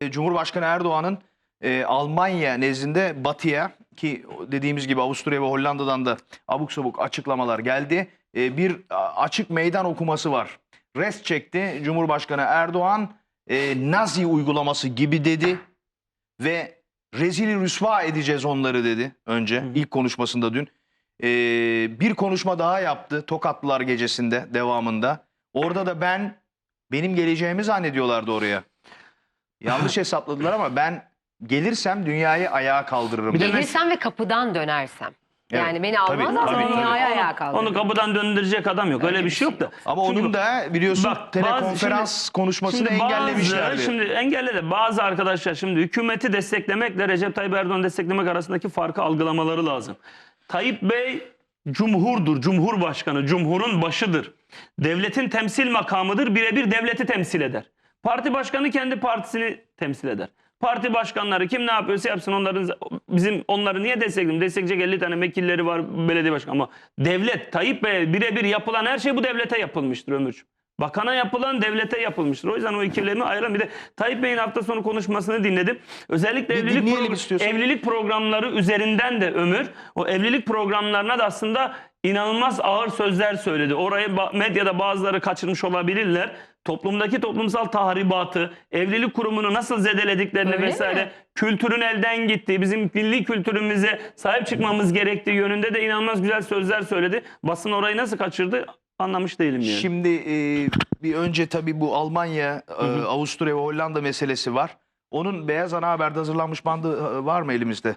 e, Cumhurbaşkanı Erdoğan'ın e, Almanya nezdinde Batı'ya ki dediğimiz gibi Avusturya ve Hollanda'dan da abuk sabuk açıklamalar geldi. E, bir açık meydan okuması var. Rest çekti Cumhurbaşkanı Erdoğan e, Nazi uygulaması gibi dedi ve rezil rüsva edeceğiz onları dedi önce ilk konuşmasında dün. E, bir konuşma daha yaptı Tokatlılar gecesinde devamında. Orada da ben benim geleceğimi zannediyorlardı oraya. Yanlış hesapladılar ama ben gelirsem dünyayı ayağa kaldırırım. Bir de. Gelirsem ve kapıdan dönersem. Evet, Yani beni tabii, almazlar tabii, tabii. dünyayı ayağa Onu kaldırırım. kapıdan döndürecek adam yok. Öyle bir şey yok da. Ama Çünkü onun da biliyorsun Bak, bazı- telekonferans şimdi- konuşmasını Şimdi bazı- engellemişlerdi. Şimdi engelledi. Bazı arkadaşlar şimdi hükümeti desteklemekle Recep Tayyip Erdoğan desteklemek arasındaki farkı algılamaları lazım. Tayyip Bey cumhurdur, cumhurbaşkanı, cumhurun başıdır. Devletin temsil makamıdır, birebir devleti temsil eder. Parti başkanı kendi partisini temsil eder. Parti başkanları kim ne yapıyorsa yapsın onların bizim onları niye destekleyelim? Destekleyecek 50 tane vekilleri var belediye başkanı ama devlet Tayyip Bey birebir yapılan her şey bu devlete yapılmıştır Ömürcüğüm. Bakana yapılan devlete yapılmıştır. O yüzden o ikilemi ayıran bir de Tayyip Bey'in hafta sonu konuşmasını dinledim. Özellikle Bir evlilik, pro- evlilik programları üzerinden de Ömür o evlilik programlarına da aslında inanılmaz ağır sözler söyledi. Orayı medyada bazıları kaçırmış olabilirler. Toplumdaki toplumsal tahribatı, evlilik kurumunu nasıl zedelediklerini Öyle vesaire, mi? kültürün elden gittiği, bizim milli kültürümüze sahip çıkmamız gerektiği yönünde de inanılmaz güzel sözler söyledi. Basın orayı nasıl kaçırdı anlamış değilim yani. Şimdi e, bir önce tabii bu Almanya, e, Avusturya ve Hollanda meselesi var. Onun Beyaz Ana Haber'de hazırlanmış bandı e, var mı elimizde?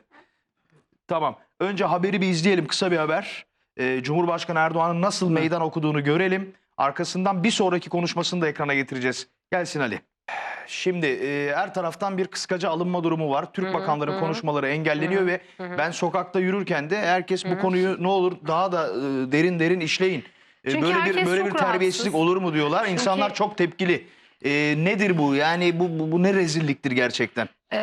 Tamam. Önce haberi bir izleyelim. Kısa bir haber. E, Cumhurbaşkanı Erdoğan'ın nasıl meydan okuduğunu görelim. Arkasından bir sonraki konuşmasını da ekrana getireceğiz. Gelsin Ali. Şimdi e, her taraftan bir kıskaca alınma durumu var. Türk bakanların konuşmaları engelleniyor ve ben sokakta yürürken de herkes bu konuyu ne olur daha da e, derin derin işleyin. E, Çünkü böyle bir böyle bir terbiyesizlik rahatsız. olur mu diyorlar. İnsanlar çok tepkili. E, nedir bu? Yani bu, bu, bu ne rezilliktir gerçekten? Ee,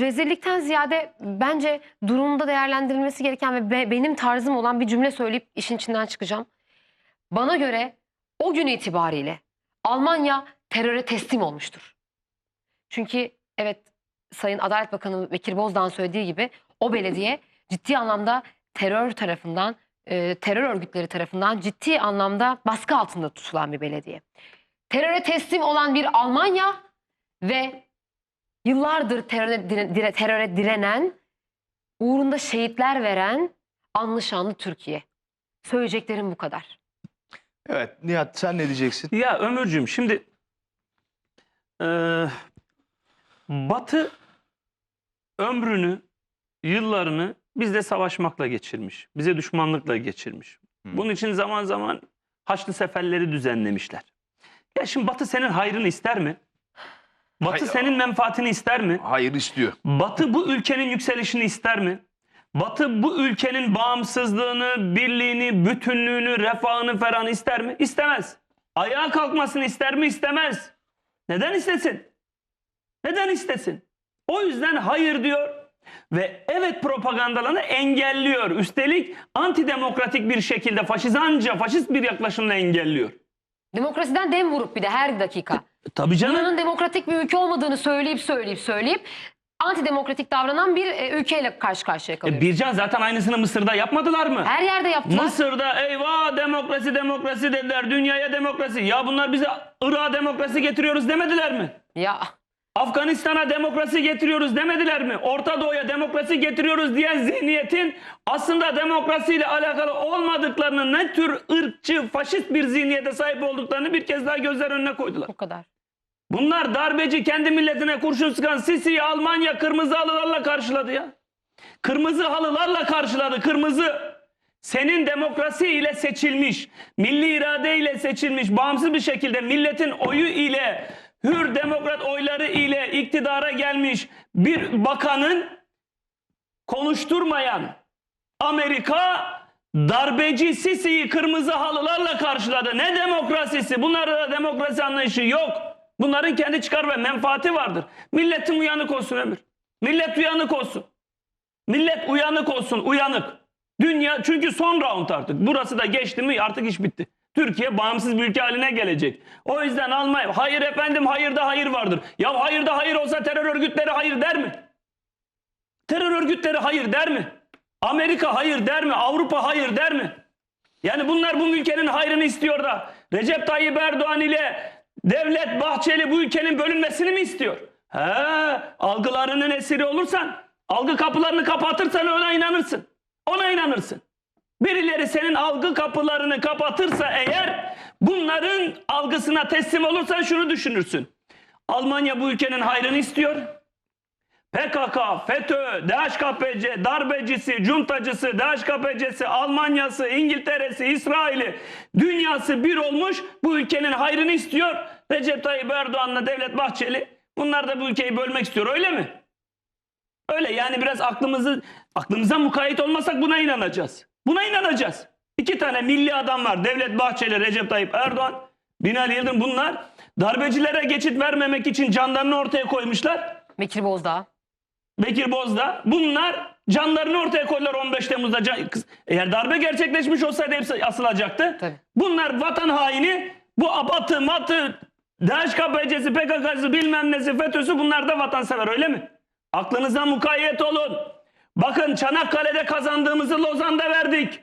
rezillikten ziyade bence durumda değerlendirilmesi gereken ve be- benim tarzım olan bir cümle söyleyip işin içinden çıkacağım. Bana göre o gün itibariyle Almanya teröre teslim olmuştur. Çünkü evet Sayın Adalet Bakanı Bekir Bozdağ'ın söylediği gibi o belediye ciddi anlamda terör tarafından, e, terör örgütleri tarafından ciddi anlamda baskı altında tutulan bir belediye. Teröre teslim olan bir Almanya ve yıllardır teröre, dire- teröre direnen, uğrunda şehitler veren anlı şanlı Türkiye. Söyleyeceklerim bu kadar. Evet Nihat sen ne diyeceksin? Ya Ömürcüğüm şimdi eee, Batı ömrünü, yıllarını bizde savaşmakla geçirmiş. Bize düşmanlıkla geçirmiş. Hı. Bunun için zaman zaman Haçlı seferleri düzenlemişler. Ya şimdi Batı senin hayrını ister mi? Batı Hayır. senin menfaatini ister mi? Hayır istiyor. Batı bu ülkenin yükselişini ister mi? Batı bu ülkenin bağımsızlığını, birliğini, bütünlüğünü, refahını falan ister mi? İstemez. Ayağa kalkmasını ister mi? İstemez. Neden istesin? Neden istesin? O yüzden hayır diyor ve evet propagandalarını engelliyor. Üstelik antidemokratik bir şekilde faşizanca, faşist bir yaklaşımla engelliyor. Demokrasiden dem vurup bir de her dakika. Tabii canım. Buranın demokratik bir ülke olmadığını söyleyip söyleyip söyleyip antidemokratik davranan bir e, ülkeyle karşı karşıya kalıyor. E, Bircan zaten aynısını Mısır'da yapmadılar mı? Her yerde yaptılar. Mısır'da eyvah demokrasi demokrasi dediler. Dünyaya demokrasi. Ya bunlar bize Irak'a demokrasi getiriyoruz demediler mi? Ya Afganistan'a demokrasi getiriyoruz demediler mi? Orta Doğu'ya demokrasi getiriyoruz diyen zihniyetin aslında demokrasiyle alakalı olmadıklarını ne tür ırkçı, faşist bir zihniyete sahip olduklarını bir kez daha gözler önüne koydular. bu kadar. Bunlar darbeci kendi milletine kurşun sıkan Sisi'yi Almanya kırmızı halılarla karşıladı ya. Kırmızı halılarla karşıladı kırmızı. Senin demokrasi ile seçilmiş, milli irade ile seçilmiş, bağımsız bir şekilde milletin oyu ile, hür demokrat oyları ile iktidara gelmiş bir bakanın konuşturmayan Amerika darbeci Sisi'yi kırmızı halılarla karşıladı. Ne demokrasisi? Bunlarda demokrasi anlayışı yok. Bunların kendi çıkar ve menfaati vardır. Milletin uyanık olsun ömür. Millet uyanık olsun. Millet uyanık olsun, uyanık. Dünya çünkü son round artık. Burası da geçti mi artık iş bitti. Türkiye bağımsız bir ülke haline gelecek. O yüzden Almanya hayır efendim hayırda hayır vardır. Ya hayırda hayır olsa terör örgütleri hayır der mi? Terör örgütleri hayır der mi? Amerika hayır der mi? Avrupa hayır der mi? Yani bunlar bu ülkenin hayrını istiyor da Recep Tayyip Erdoğan ile Devlet Bahçeli bu ülkenin bölünmesini mi istiyor? He, algılarının esiri olursan, algı kapılarını kapatırsan ona inanırsın. Ona inanırsın. Birileri senin algı kapılarını kapatırsa eğer bunların algısına teslim olursan şunu düşünürsün. Almanya bu ülkenin hayrını istiyor. PKK, FETÖ, DHKPC, darbecisi, cuntacısı, DHKPC'si, Almanya'sı, İngiltere'si, İsrail'i, dünyası bir olmuş bu ülkenin hayrını istiyor. Recep Tayyip Erdoğan'la Devlet Bahçeli bunlar da bu ülkeyi bölmek istiyor öyle mi? Öyle yani biraz aklımızı aklımıza mukayyet olmasak buna inanacağız. Buna inanacağız. İki tane milli adam var. Devlet Bahçeli, Recep Tayyip Erdoğan, Binali Yıldırım bunlar darbecilere geçit vermemek için canlarını ortaya koymuşlar. Bekir Bozdağ. Bekir Bozdağ. Bunlar canlarını ortaya koydular 15 Temmuz'da. Eğer darbe gerçekleşmiş olsaydı hepsi asılacaktı. Tabii. Bunlar vatan haini. Bu abatı, matı, DHKPC'si, PKK'sı bilmem nesi, FETÖ'sü bunlar da vatansever öyle mi? Aklınıza mukayyet olun. Bakın Çanakkale'de kazandığımızı Lozan'da verdik.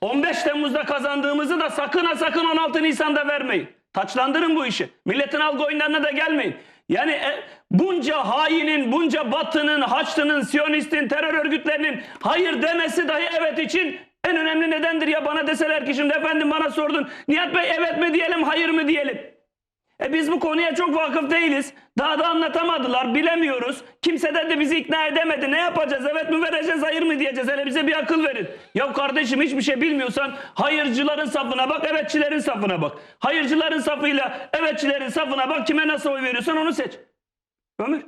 15 Temmuz'da kazandığımızı da sakın ha sakın 16 Nisan'da vermeyin. Taçlandırın bu işi. Milletin algı oyunlarına da gelmeyin. Yani e, bunca hainin, bunca batının, haçlının, siyonistin, terör örgütlerinin hayır demesi dahi evet için en önemli nedendir ya bana deseler ki şimdi efendim bana sordun. Nihat Bey evet mi diyelim hayır mı diyelim? E biz bu konuya çok vakıf değiliz. Daha da anlatamadılar. Bilemiyoruz. Kimse de, de bizi ikna edemedi. Ne yapacağız? Evet mi vereceğiz, hayır mı diyeceğiz? Hele bize bir akıl verin. Ya kardeşim hiçbir şey bilmiyorsan hayırcıların safına bak, evetçilerin safına bak. Hayırcıların safıyla evetçilerin safına bak. Kime nasıl oy veriyorsan onu seç. Ömür.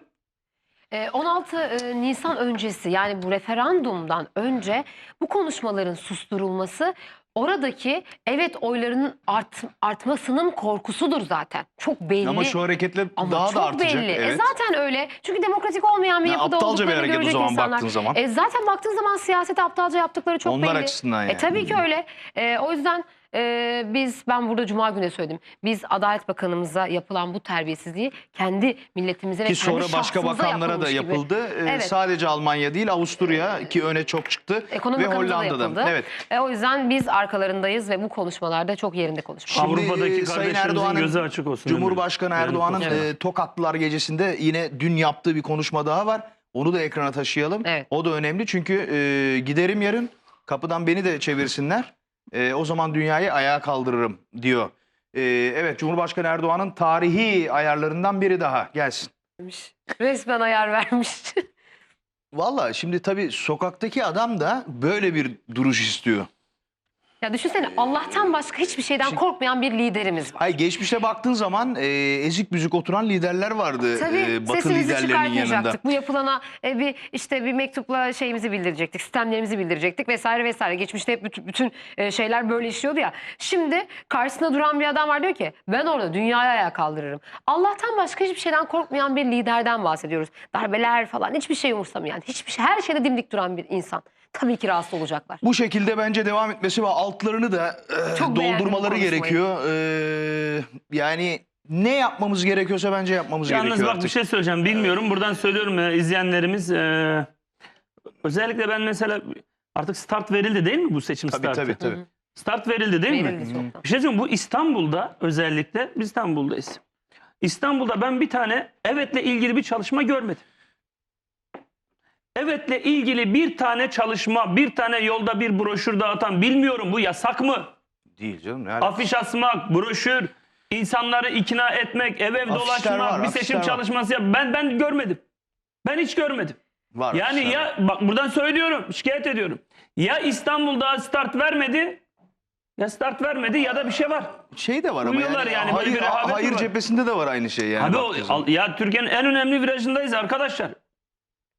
Ee, 16 e, Nisan öncesi yani bu referandumdan önce bu konuşmaların susturulması oradaki evet oylarının art, artmasının korkusudur zaten. Çok belli. Ama şu hareketle Ama daha çok da artacak. belli. E Evet. zaten öyle. Çünkü demokratik olmayan bir Ya yapıda aptalca bir hareket o zaman insanlar. baktığın zaman. E, zaten baktığın zaman siyasete aptalca yaptıkları çok Onlar belli. açısından E, yani. tabii ki öyle. E, o yüzden e, biz ben burada Cuma günü söyledim. Biz Adalet Bakanımıza yapılan bu terbiyesizliği kendi milletimize ve Ki kendi sonra başka şahsımıza bakanlara da yapılmış gibi. yapıldı. Ee, Evet. Sadece Almanya değil Avusturya ki öne çok çıktı Ekonomi ve Bakanımıza da Hollanda'da. yapıldı. Evet. E, o yüzden biz arkalarındayız ve bu konuşmalarda çok yerinde konuşmalar. Şimdi, Avrupa'daki e, Sayın kardeşlerimizin Erdoğan'ın gözü açık olsun. Cumhurbaşkanı Ömür. Erdoğan'ın Yani e, Tokatlılar gecesinde yine dün yaptığı bir konuşma daha var. Onu da ekrana taşıyalım. Evet. O da önemli çünkü e, giderim yarın kapıdan beni de çevirsinler. E, o zaman dünyayı ayağa kaldırırım diyor. E, evet Cumhurbaşkanı Erdoğan'ın tarihi ayarlarından biri daha gelsin. Resmen ayar vermiş. Valla şimdi tabii sokaktaki adam da böyle bir duruş istiyor. Ya düşünsene Allah'tan başka hiçbir şeyden Şimdi- korkmayan bir liderimiz var. Hayır geçmişte baktığın zaman e, ezik büzük oturan liderler vardı Tabii e, Batı sesimizi liderlerinin yanında. çıkartmayacaktık. Bu yapılana e, bir işte bir mektupla şeyimizi bildirecektik, sistemlerimizi bildirecektik vesaire vesaire. Geçmişte hep bütün, bütün e, şeyler böyle işliyordu ya. Şimdi karşısında duran bir adam var diyor ki ben orada dünyayı ayağa kaldırırım. Allah'tan başka hiçbir şeyden korkmayan bir liderden bahsediyoruz. Darbeler falan hiçbir şey umursamayan, hiçbir şey her şeyde dimdik duran bir insan. Tabii ki rahatsız olacaklar. Bu şekilde bence devam etmesi ve altlarını da e, Çok doldurmaları gerekiyor. E, yani ne yapmamız gerekiyorsa bence yapmamız Yalnız gerekiyor bak artık. bir şey söyleyeceğim. Bilmiyorum. Buradan söylüyorum e, izleyenlerimiz. e, özellikle ben mesela artık start verildi değil mi bu seçim Tabii startı? tabii tabii. Start verildi değil mi? Verildi çoktan. Bir şey söyleyeyim bu İstanbul'da özellikle biz İstanbul'dayız. İstanbul'da ben bir tane evetle ilgili bir çalışma görmedim. Evetle ilgili bir tane çalışma, bir tane yolda bir broşür dağıtan bilmiyorum bu yasak mı? Değil canım. Ne alakası? Afiş asmak, broşür, insanları ikna etmek, ev ev Afişler dolaşmak, var, bir afişler seçim var. çalışması yap. Ben ben görmedim. Ben hiç görmedim. Var. Yani afişler ya bak buradan söylüyorum, şikayet ediyorum. Ya İstanbul'da start vermedi, ya start vermedi ya da bir şey var. Şey de var ama Uyuyorlar yani, yani, böyle hayır, bir rehavet hayır var. cephesinde de var aynı şey yani. Abi o- baktığın zaman. al- ya Türkiye'nin en önemli virajındayız arkadaşlar.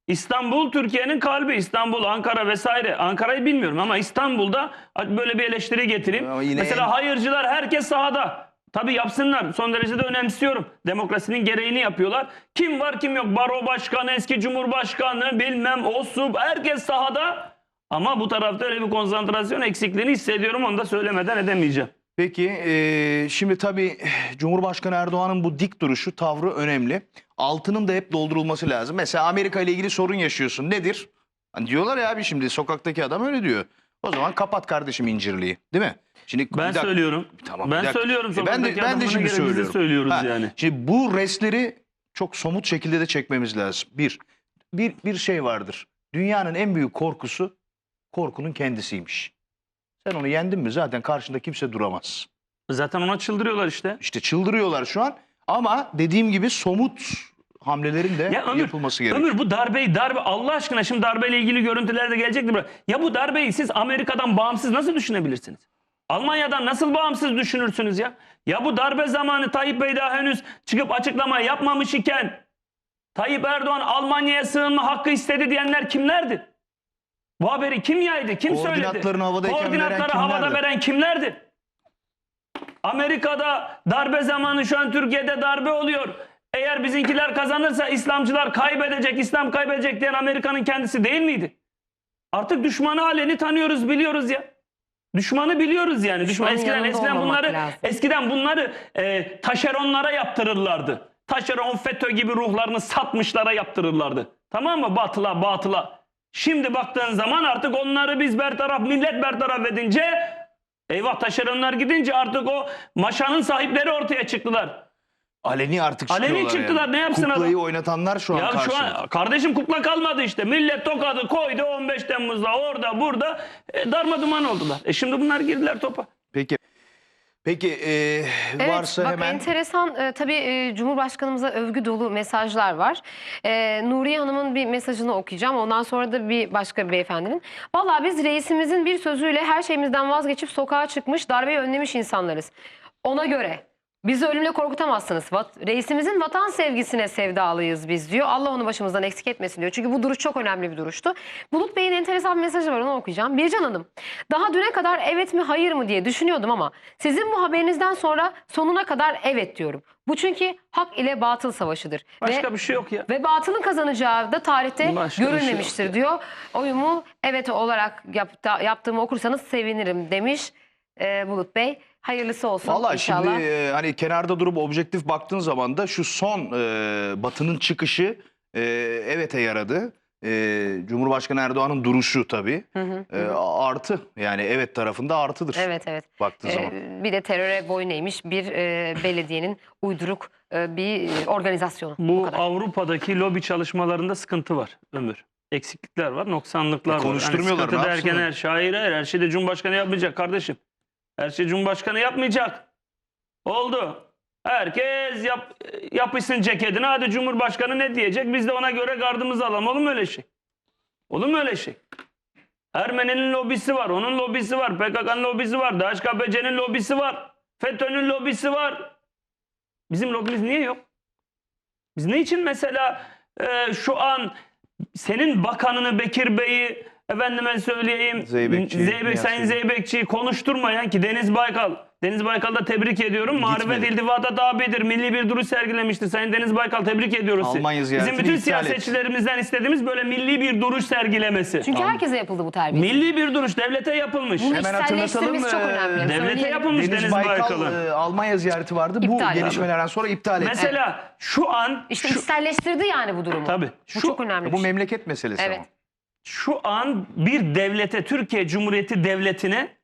İstanbul Türkiye'nin kalbi. İstanbul, Ankara vesaire. Ankara'yı bilmiyorum ama İstanbul'da böyle bir eleştiri getireyim. Mesela en- hayırcılar herkes sahada. Tabii yapsınlar. Son derece de önemsiyorum. Demokrasinin gereğini yapıyorlar. Kim var kim yok. Baro başkanı, eski cumhurbaşkanı, bilmem o su. Herkes sahada. Ama bu tarafta öyle bir konsantrasyon eksikliğini hissediyorum. Onu da söylemeden edemeyeceğim. Peki e, şimdi tabii Cumhurbaşkanı Erdoğan'ın bu dik duruşu, tavrı önemli. Altının da hep doldurulması lazım. Mesela Amerika ile ilgili sorun yaşıyorsun. Nedir? Hani diyorlar ya abi şimdi sokaktaki adam öyle diyor. O zaman kapat kardeşim incirliği. Değil mi? Şimdi Ben dakika. söylüyorum. Tamam, ben söylüyorum. E ben de- ben de şimdi söylüyorum. söylüyoruz Ha, yani. Şimdi bu restleri çok somut şekilde de çekmemiz lazım. Bir, bir, bir şey vardır. Dünyanın en büyük korkusu korkunun kendisiymiş. Sen onu yendin mi zaten karşında kimse duramaz. Zaten ona çıldırıyorlar işte. İşte çıldırıyorlar şu an ama dediğim gibi somut hamlelerin de Ya Ömür, yapılması gerekiyor. Ömür bu darbeyi darbe Allah aşkına şimdi darbeyle ilgili görüntüler de gelecektir. buraya. Ya bu darbeyi siz Amerika'dan bağımsız nasıl düşünebilirsiniz? Almanya'dan nasıl bağımsız düşünürsünüz ya? Ya bu darbe zamanı Tayyip Bey daha henüz çıkıp açıklama yapmamış iken Tayyip Erdoğan Almanya'ya sığınma hakkı istedi diyenler kimlerdi? Bu haberi kim yaydı? Kim söyledi? Koordinatlarını havadayken veren Koordinatları havada kimlerdi? veren kimlerdi? Amerika'da darbe zamanı şu an Türkiye'de darbe oluyor. Eğer bizimkiler kazanırsa İslamcılar kaybedecek, İslam kaybedecek diyen Amerika'nın kendisi değil miydi? Artık düşmanı aleni tanıyoruz, biliyoruz ya. Düşmanı biliyoruz yani. Düşman Düşmanın eskiden eskiden bunları lazım. eskiden bunları e, taşeronlara yaptırırlardı. Taşeron FETÖ gibi ruhlarını satmışlara yaptırırlardı. Tamam mı? Batıla, batıla. Şimdi baktığın zaman artık onları biz bertaraf, millet bertaraf edince eyvah taşeronlar gidince artık o maşanın sahipleri ortaya çıktılar. Aleni artık Aleni çıkıyorlar çıktılar, yani. ne yapsın Kuklayı adam? oynatanlar şu an Ya şu karşımızda. an kardeşim kukla kalmadı işte. Millet tokadı koydu 15 Temmuz'da orada burada e, darma duman oldular. E şimdi bunlar girdiler topa. Peki. E, Evet, varsa bak hemen enteresan e, tabii e, Cumhurbaşkanımıza övgü dolu mesajlar var. E, Nuriye Hanım'ın bir mesajını okuyacağım. Ondan sonra da bir başka bir beyefendinin. Vallahi biz reisimizin bir sözüyle her şeyimizden vazgeçip sokağa çıkmış, darbeyi önlemiş insanlarız. Ona göre bizi ölümle korkutamazsınız. Vat- reisimizin vatan sevgisine sevdalıyız biz diyor. Allah onu başımızdan eksik etmesin diyor. Çünkü bu duruş çok önemli bir duruştu. Bulut Bey'in enteresan bir mesajı var onu okuyacağım. Bircan Hanım, daha düne kadar evet mi hayır mı diye düşünüyordum ama sizin bu haberinizden sonra sonuna kadar evet diyorum. Bu çünkü hak ile batıl savaşıdır. Başka Ve, bir şey yok ya. ve batılın kazanacağı da tarihte Başka şey görülmemiştir diyor. Oyumu evet olarak yaptı, yaptığımı okursanız sevinirim demiş e, Bulut Bey. Hayırlısı olsun Valla inşallah. şimdi e, hani kenarda durup objektif baktığın zaman da şu son e, Batı'nın çıkışı e, evet'e yaradı. E, Cumhurbaşkanı Erdoğan'ın duruşu tabii Hı hı, e, artı yani evet tarafında artıdır Evet evet. baktığın Ee, zaman. bir de teröre boyun eğmiş bir e, belediyenin uyduruk e, bir organizasyonu. Bu kadar. Avrupa'daki lobi çalışmalarında sıkıntı var Ömür. Eksiklikler var, noksanlıklar E, var. konuşturmuyorlar, sıkıntı ne derken her şey hayır hayır her şeyi de Cumhurbaşkanı yapmayacak kardeşim. Her şey Cumhurbaşkanı yapmayacak. Oldu. Herkes yap, yapışsın ceketini. Hadi Cumhurbaşkanı ne diyecek? Biz de ona göre gardımızı alalım. Olur mu öyle şey? Olur mu öyle şey? Ermeni'nin lobisi var, onun lobisi var, PKK'nın lobisi var, DHKPC'nin lobisi var, FETÖ'nün lobisi var. Bizim lobimiz niye yok? Biz ne için mesela e, şu an senin bakanını Bekir Bey'i efendime söyleyeyim Zeybekçi, Zeybek, Sayın Zeybek. Zeybekçi'yi konuşturmayan ki Deniz Baykal Deniz Baykal'da tebrik ediyorum. Marifet iltifata tabidir. Milli bir duruş sergilemiştir. Sayın Deniz Baykal tebrik ediyoruz. sizi. Almanya Bizim bütün siyasetçilerimizden istediğimiz böyle milli bir duruş sergilemesi. Çünkü herkese yapıldı bu terbiye. Milli bir duruş devlete yapılmış. Bunu Hemen hatırlatalım, çok e, önemli. devlete Söyleyelim. yapılmış Deniz, Deniz Baykal Baykal'ın. e, Almanya ziyareti vardı. İptal Bu edildi. gelişmelerden sonra iptal etti. Mesela şu an İşte şu, içselleştirdi yani bu durumu. tabii Bu şu, çok önemli. bu şey. memleket meselesi Evet. ama. Şu an bir devlete Türkiye Cumhuriyeti devletine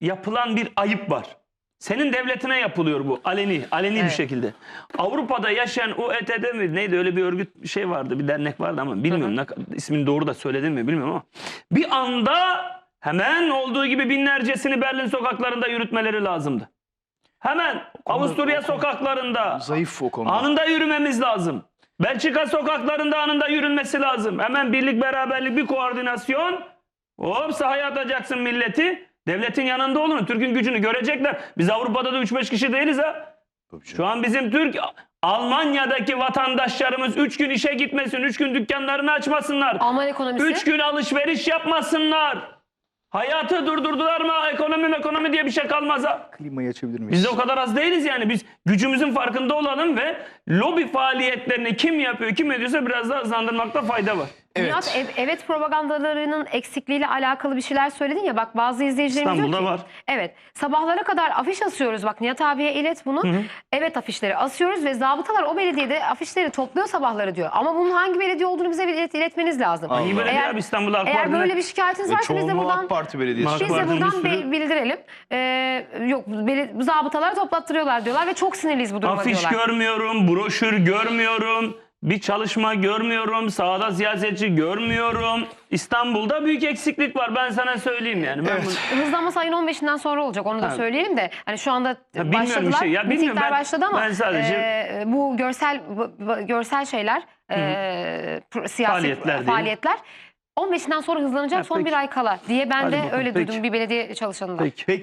yapılan bir ayıp var. Senin devletine yapılıyor bu aleni, aleni bir Evet. şekilde. Avrupa'da yaşayan UET'de mi neydi öyle bir örgüt bir şey vardı, bir dernek vardı ama bilmiyorum ne, ismini doğru da söyledim mi bilmiyorum ama bir anda hemen olduğu gibi binlercesini Berlin sokaklarında yürütmeleri lazımdı. Hemen Avusturya sokaklarında Zayıf o konuda. Anında yürümemiz lazım. Belçika sokaklarında anında yürünmesi lazım. Hemen birlik beraberlik bir koordinasyon. Hop sahaya atacaksın milleti. Devletin yanında olun. Türk'ün gücünü görecekler. Biz Avrupa'da da 3-5 kişi değiliz ha. Şu an bizim Türk Almanya'daki vatandaşlarımız 3 gün işe gitmesin. 3 gün dükkanlarını açmasınlar. Alman ekonomisi. 3 gün alışveriş yapmasınlar. Hayatı durdurdular mı? Ekonomi ekonomi diye bir şey kalmaz ha. Klimayı açabilir miyiz? Biz de o kadar az değiliz yani. Biz gücümüzün farkında olalım ve lobi faaliyetlerini kim yapıyor, kim ediyorsa biraz daha hızlandırmakta fayda var. Evet. Nihat ev- evet propagandalarının eksikliğiyle alakalı bir şeyler söyledin ya bak bazı izleyicilerimiz diyor ki var. evet sabahlara kadar afiş asıyoruz bak Nihat abiye ilet bunu. Evet afişleri asıyoruz ve zabıtalar o belediyede afişleri topluyor sabahları diyor. Ama bunun hangi belediye olduğunu bize ilet- iletmeniz lazım. Allah Eğer- abi İstanbul'da AK Eğer böyle bir şikayetiniz varsa biz de buradan AK Parti Belediyesi. Biz de buradan be- bildirelim. Ee, yok beli- zabıtalar toplattırıyorlar diyorlar ve çok sinirliyiz bu duruma Afiş diyorlar. görmüyorum, broşür görmüyorum, bir çalışma görmüyorum, sahada siyasetçi görmüyorum. İstanbul'da büyük eksiklik var ben sana söyleyeyim yani. Ben Evet. bunu- Hızlanması ayın 15'inden sonra olacak onu da Ha. söyleyelim de hani şu anda bilmiyorum bir başladılar. şey. Ya bilmiyorum, mitingler ben- başladı ama ben sadece- e, bu görsel bu- bu- görsel şeyler e, pro- siyasi Faaliyetler faaliyetler, diyelim. 15'inden sonra hızlanacak Ha, son peki. bir ay kala diye ben Hadi de bakalım, öyle peki. duydum bir belediye çalışanından. Peki. Peki